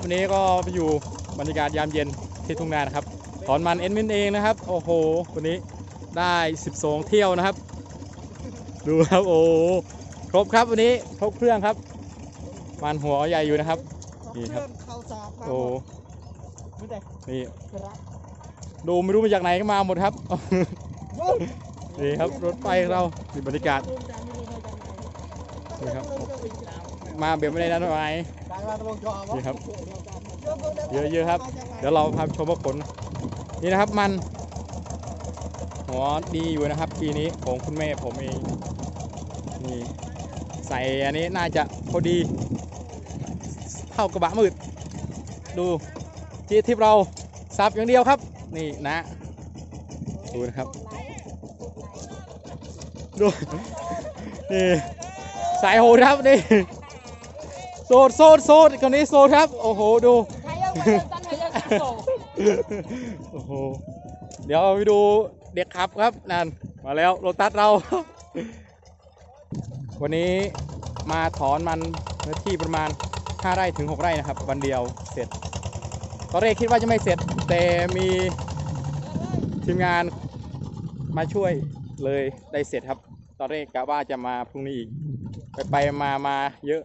วันนี้ก็ไปอยู่บรรยากาศยามเย็นที่ทุ่งนานะครับถอนมันเอ็นมินเองนะครับ โอ้โหวันนี้ได้12เที่ยวนะครับ ดูครับโอ้โหครบครับวันนี้ครบเครื่องครับ มันหัวใหญ่อยู่นะครับนี่ครับเข้าสากมาโอ้โหไม่ได้นี่กระดูไม่รู้มาจากไหนก็มาหมดครับนี่ครับรถไฟของเรานี่บรรยากาศนี่ครับมาแบบไม่ได้นัดหมาย นี่ครับ เยอะๆครับ เดี๋ยวเราพาชมว่าผล นี่นะครับมันหัวดีอยู่นะครับ ปีนี้ของคุณแม่ผมเอง นี่ใส่อันนี้น่าจะพอดี เท่ากระบะมืด ดูที่ทิปเราสับอย่างเดียวครับ นี่นะ ดูนะครับ ดู นี่ สายโหดครับนี่ โซดโซดโซดคนนี้โซดครับ โอ้โห ดูใครยังไม่ได้ตั้งใครยังตั้งโตโอ้โห เดี๋ยวไปดูเด็กขับครับนั่นมาแล้วโรตัสเรา วันนี้มาถอนมันเนื้อที่ประมาณ 5 ไร่ถึง 6 ไร่นะครับ วันเดียวเสร็จ ตอนแรกคิดว่าจะไม่เสร็จ แต่มีทีมงานมาช่วยเลยได้เสร็จครับ ตอนแรกกะว่าจะมาพรุ่งนี้อีก ไปไปมามาเยอะ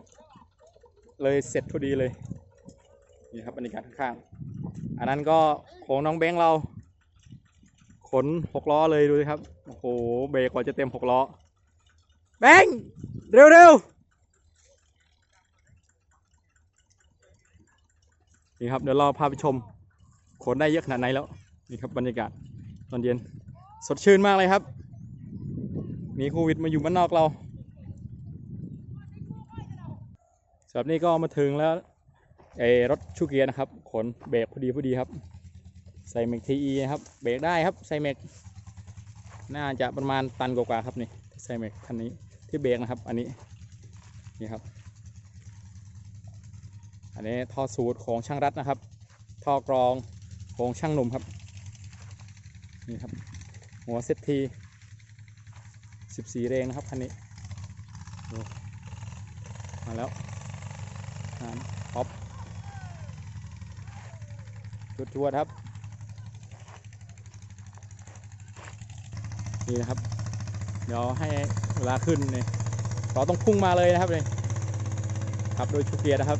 เลยเสร็จพอดีเลยนี่ครับบรรยากาศข้างๆอันนั้นก็ของน้องแบงค์เรา ขนหกล้อเลยดูสิครับโอ้โหเบรกกว่าจะเต็มหกล้อแบงค์เร็วเร็วนี่ครับเดี๋ยวเราพาไปชม ขนได้เยอะขนาดไหนแล้วนี่ครับบรรยากาศตอนเย็นสดชื่นมากเลยครับหนีโควิดมาอยู่บ้านนอกเรา สำหรับนี้ก็มาถึงแล้วไอรถชูเกียร์นะครับ ขนเบรกพอดีพอดีครับ ใส่เมกทีอีนะครับ เบรกได้ครับ ใส่เมกน่าจะประมาณตันกว่าๆครับนี่ใส่เมกคันนี้ที่เบรกนะครับ อันนี้นี่ครับ อันนี้ท่อสูตรของช่างรัดนะครับ ท่อกรองของช่างหนุ่มครับ นี่ครับ หัวเซตที14 เรงนะครับคันนี้มาแล้ว อ่าท็อปจุดจวดครับ นี่นะครับ เดี๋ยวให้เวลาขึ้นเนี่ยเราต้องพุ่งมาเลยนะครับเลยขับโดยชูเกียร์นะครับ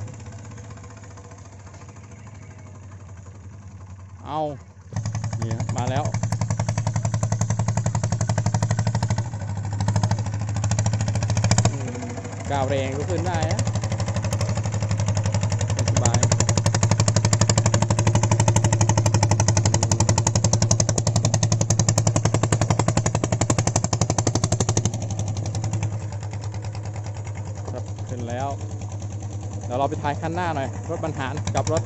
เอานี่ครับมาแล้วก้าวแรงก็ขึ้นได้นะ สบายครับ ขึ้นแล้ว เดี๋ยวเราไปถ่ายคันหน้าหน่อย รถบรรหารกับรถ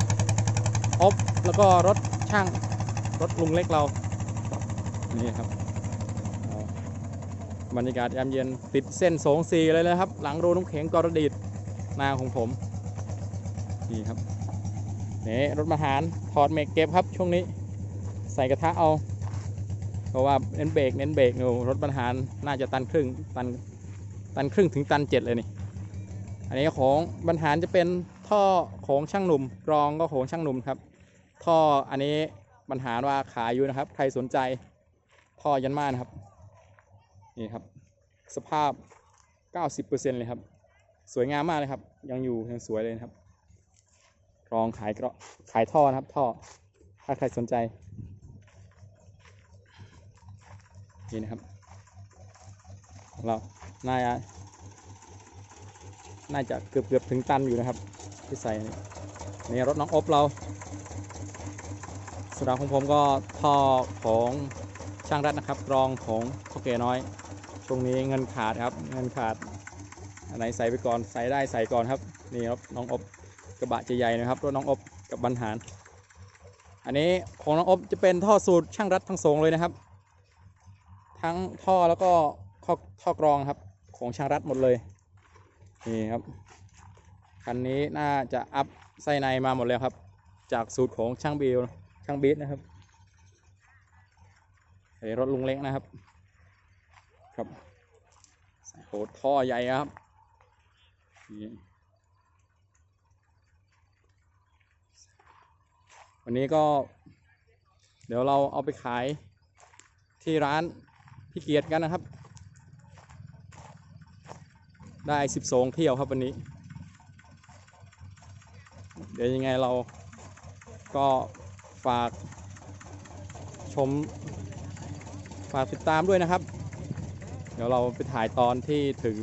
อบแล้วก็รถช่าง รถลุงเล็กเรา นี่ครับบรรยากาศยามเย็นติดเส้นสองสีเลยนะครับ หลังโรงน้ำแข็งกรดิตนาของผม นี่ครับนี่รถมาหารถอดเมกเก็บครับช่วงนี้ ใส่กระทะเอา เพราะว่าเน้นเบรกเน้นเบรกอยู่รถบรรหารน่าจะตันครึ่งตันตันครึ่งถึงตันเจ็ดเลยนี่ อันนี้ของบรรหารจะเป็นท่อของช่างหนุ่มรองก็ของช่างหนุ่มครับ ท่ออันนี้บรรหารว่าขายอยู่นะครับ ใครสนใจท่อยันมานะครับนี่ครับ สภาพ 90%เลยครับ สวยงามมากเลยครับ ยังอยู่ยังสวยเลยครับ รองขายกรขายท่อนะครับท่อถ้าใครสนใจนี่นะครับเราน่าจะ น่าจะเกือบเกือบถึงตันอยู่นะครับ ที่ใส่นี่นี่รถน้องอบเราสำหรับของผมก็ท่อของช่างรัดนะครับกรองของพ่อเกน้อย ช่วงนี้เงินขาดครับ เงินขาดอันไหนใส่ไปก่อนใส่ได้ใส่ก่อนครับนี่ครับน้องอบกระบะจะใหญ่นะครับรถน้องอบกับบรรหาร อันนี้ของน้องอบจะเป็นท่อสูตรช่างรัดทั้งสองเลยนะครับ ทั้งท่อแล้วก็ท่อกรองครับของช่างรัดหมดเลย นี่ครับ คันนี้น่าจะอัพไส้ในมาหมดแล้วครับ จากสูตรของช่างบิลช่างบีทนะครับไอ้รถลุงเล็กนะครับ ครับโหท่อใหญ่ครับวันนี้ก็ เดี๋ยวเราเอาไปขายที่ร้านพี่เกียรติกันนะครับ ได้สิบสองเที่ยวครับวันนี้ เดี๋ยวยังไงเราก็ฝากชม ฝากติดตามด้วยนะครับ เดี๋ยวเราไปถ่ายตอนที่ถึง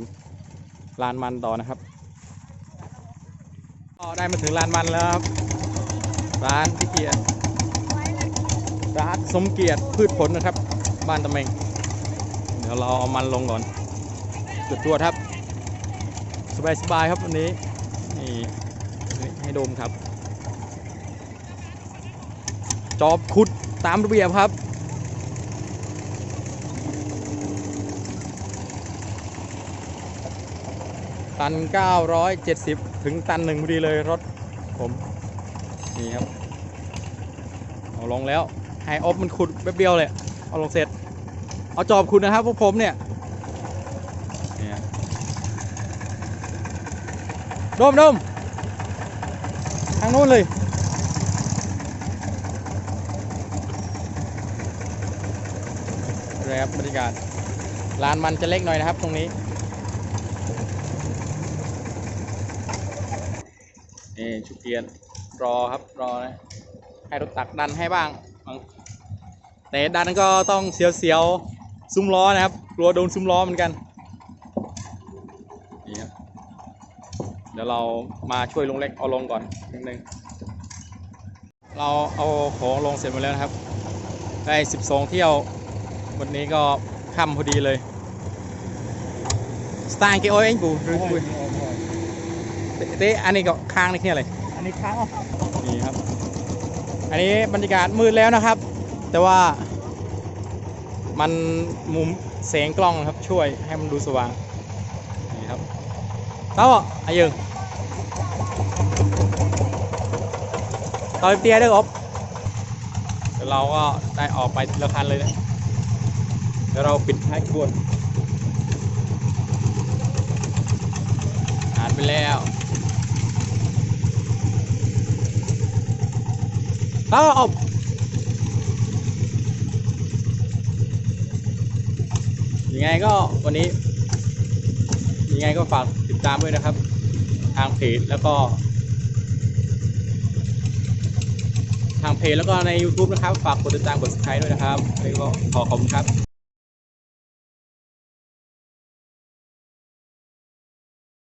ลานมันต่อนะครับก็ได้มาถึงลานมันแล้วครับ ร้านพี่เกียรติร้านสมเกียรติพืชผลนะครับ บ้านตะเมง เดี๋ยวเราเอามันลงก่อนจุดตัวครับ สบายๆครับวันนี้นี่ให้ดมครับ จอบขุดตามระเบียบครับตัน 970 ถึงตันหนึ่งพอดีเลยรถผมนี่ครับ เอาลงแล้วให้ออฟมันขุดแป๊บเดียวเลย เอาลงเสร็จ เอาจอบขุดนะครับพวกผมเนี่ย โดมโดมทางนู้นเลยเลยครับบรรยากาศลานมันจะเล็กหน่อยนะครับตรงนี้นี่ชุกเกียนรอครับรอนะให้รถตักดันให้บ้างแต่ดันก็ต้องเสียวๆซุ้มล้อนะครับกลัวโดนซุ้มล้อเหมือนกันครับ เดี๋ยวเรามาช่วยลุงเล็กเอาลงก่อนนิดนึงเราเอาของลงเสร็จหมดแล้วนะครับ ได้12เที่ยว วันนี้ก็ค่ำพอดีเลยสไตล์เกโอเองกูหรือกูเต้อันนี้ก็ค้างนี่แค่อะไรอันนี้ค้างอะนี่ครับ อันนี้บรรยากาศมืดแล้วนะครับ แต่ว่ามันมุมแสงกล้องนะครับช่วยให้มันดูสว่างนี่ครับ เต้าอายึงต่อยเตียเด้ออบเดี๋ยวเราก็ได้ออกไปทีละคันเลยนะ เดี๋ยวเราปิดท้ายขบวนอ่านไปแล้วเต้าอบยังไงก็วันนี้ ยังไงก็ฝากติดตามด้วยนะครับ ทางเพจแล้วก็ ทางเพจแล้วก็ใน YouTube นะครับ ฝากกดติดตามกด subscribe ด้วยนะครับแล้วก็ขอขอบคุณครับ